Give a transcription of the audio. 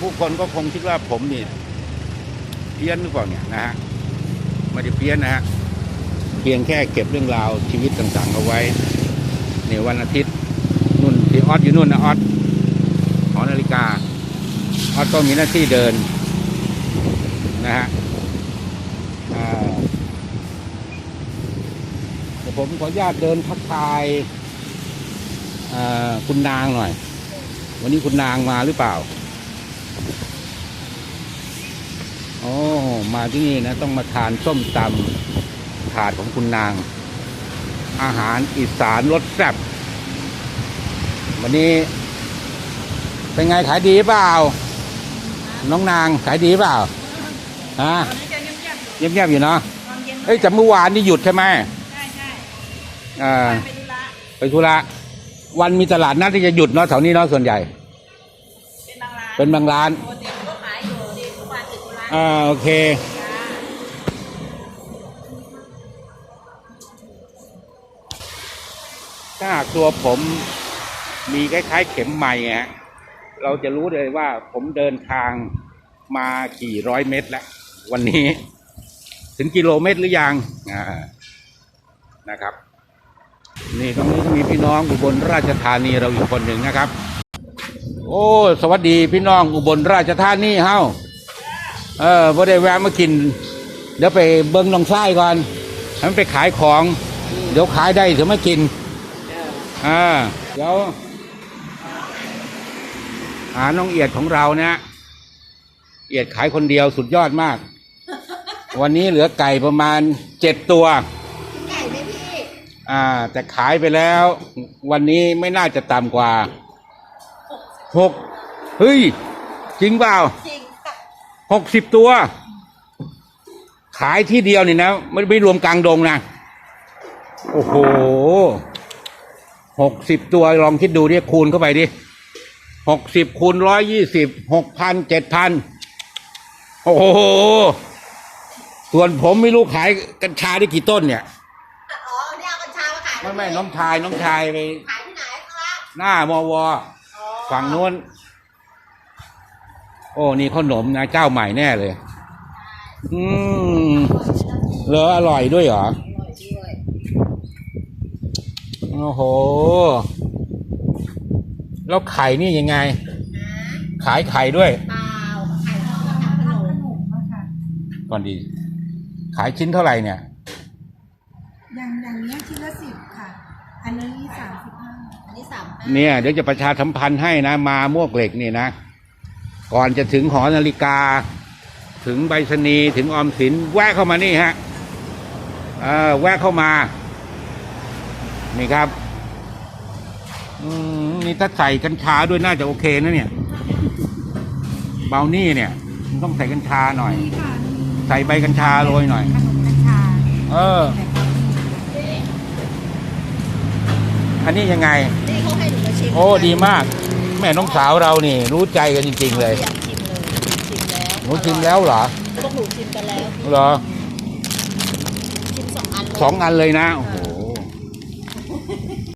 ผู้คนก็คงคิดว่าผมนี่เพี้ยนหรือเปล่าเนี่ยนะฮะไม่ได้เพี้ยนนะฮะเพียงแค่เก็บเรื่องราวชีวิตต่างๆเอาไว้ในวันอาทิตย์นุ่นที่ออสอยู่นู่นนะออสหอนาฬิกาออสก็มีหน้าที่เดินนะฮะอ่าเดี๋ยวผมขออนุญาตเดินทักทายอ่าคุณนางหน่อย วันนี้คุณนางมาหรือเปล่า โอ้มาที่นี่นะ ต้องมาทานส้มตำถาดของคุณนาง อาหารอีสานรสแซ่บวันนี้ เป็นไงขายดีเปล่า น้องนางขายดีเปล่าฮะตอนนี้จะเงียบๆอยู่เงียบๆอยู่เนาะตอนเย็นเอ้ยแต่เมื่อวานนี่หยุดใช่ไหมใช่ใช่อ่าไปธุระไปธุระวันมีตลาดนัดที่จะหยุดเนาะแถวนี้เนาะส่วนใหญ่ เป็นบางร้านเป็นบางร้านปกติก็ขายอยู่ดีทุกวันติดธุระอ่าโอเคจ้าถ้าหากตัวผมมีคล้ายๆ เข็มใหม่ฮะเราจะรู้เลยว่าผมเดินทางมากี่ร้อยเมตรแล้ว วันนี้ ถึงกิโลเมตรหรือยังอ่านะครับ นี่ตรงนี้ก็มีพี่น้องอุบลราชธานีเราอีกคนหนึ่งนะครับ โอ้ สวัสดีพี่น้องอุบลราชธานีเฮ้าเออพอได้แวะมากิน เดี๋ยวไปเบิ้งน้องไส้ก่อนให้มันไปขายของ เดี๋ยวขายได้ถึงไม่กินอ่าเดี๋ยวหาน้องเอียดของเราเนี่ยเอียดขายคนเดียวสุดยอดมาก วันนี้เหลือไก่ประมาณเจ็ดตัว ไก่ไหมพี่ อ่า แต่ขายไปแล้ว วันนี้ไม่น่าจะต่ำกว่า หกเฮ้ย จริงเปล่าจริงค่ะหกสิบตัว ขายที่เดียวนี่นะไม่ไม่รวมกลางดงนะ โอ้โหหกสิบตัวลองคิดดูดิคูณเข้าไปดิหกสิบคูณร้อยยี่สิบหกพันเจ็ดพันโอ้โห ส่วนผมไม่รู้ขายกัญชาได้กี่ต้นเนี่ย อ๋อเนี่ยเอากัญชามาขายไม่ไม่น้องชายน้องชายไปขายที่ไหนครับหน้ามวอ๋อ ฝั่งนู้น โอ้นี่ขนมนะเจ้าใหม่แน่เลย อืมเหรออร่อยด้วยเหรออร่อยด้วยโอ้โห แล้วไข่นี่ยังไง ขายไข่ด้วย เปล่าขายแล้วก็ทำขนมค่ะก่อนดี ขายชิ้นเท่าไหร่เนี่ย อย่างอย่างเนี้ยชิ้นละสิบค่ะ อันนี้สามสิบห้าอันนี้สามเนี่ยเดี๋ยวจะประชาสัมพันธ์ให้นะ มามวกเหล็กนี่นะ ก่อนจะถึงหอนาฬิกา ถึงใบสนีย์ถึงออมสิน แวะเข้ามานี่ฮะเออแวะเข้ามา นี่ครับอืมนี่ถ้าใส่กัญชาด้วยน่าจะโอเคนะเนี่ย เบานี่เนี่ยมันต้องใส่กัญชาหน่อยนี่ค่ะมีใส่ใบกัญชาโรยหน่อย ขนมกัญชา เออ อันนี้ยังไง นี่เขาให้หนูมาชิมโอ้ดีมาก แม่น้องสาวเรานี่ รู้ใจกันจริง ๆ เลย อยากชิมเลยชิมแล้วหนูชิมแล้วเหรอพวกหนูชิมกันแล้วเหรอชิมสองอันเลย สองอันเลยนะโอ้โห